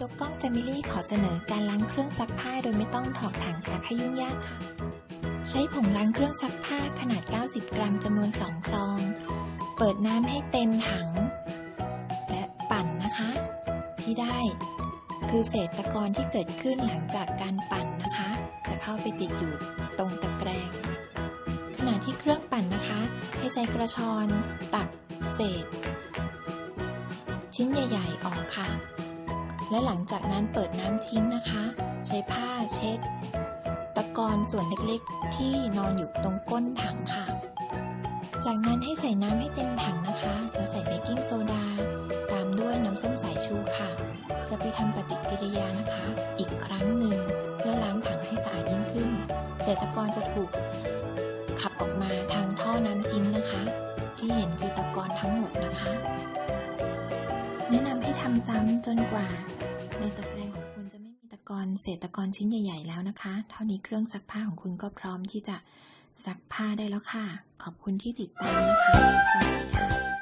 จกกล้อง Family ขอเสนอการล้างเครื่องซักผ้าโดยไม่ต้องถอดถังซักให้ยุ่งยากค่ะ ใช้ผงล้างเครื่องซักผ้าขนาด 90 กรัมจำนวน 2 ซอง เปิดน้ำให้เต็มถัง และปั่นนะคะ ที่ได้ คือเศษตะกอนที่เกิดขึ้นหลังจากการปั่นนะคะ จะเข้าไปติดอยู่ตรงตะแกรงขณะที่เครื่องปั่นนะคะ ให้ใช้กระชอนตักเศษ ชิ้นใหญ่ ๆ ออกค่ะ และหลังจากนั้นเปิดน้ำทิ้งนะคะ ใช้ผ้าเช็ด ตะกอนส่วนเล็กๆ ที่นอนอยู่ตรงก้นถังค่ะ จากนั้นให้ใส่น้ำให้เต็มถังนะคะ แล้วใส่เบกกิ้งโซดา ตามด้วยน้ำส้มสายชูค่ะ จะไปทำปฏิกิริยานะคะ อีกครั้งหนึ่งเพื่อล้างถังให้สะอาดยิ่งขึ้น เศษตะกอนจะถูกขับออกมาทางท่อน้ำทิ้ง แนะนำให้ทำซ้ำจนกว่า ในตะแกรงของคุณจะไม่มีตะกอนเศษตะกอนชิ้นใหญ่ ๆ แล้วนะคะ เท่านี้เครื่องซักผ้าของคุณก็พร้อมที่จะซักผ้าได้แล้วค่ะ ขอบคุณที่ติดตามนะคะสวัสดีค่ะ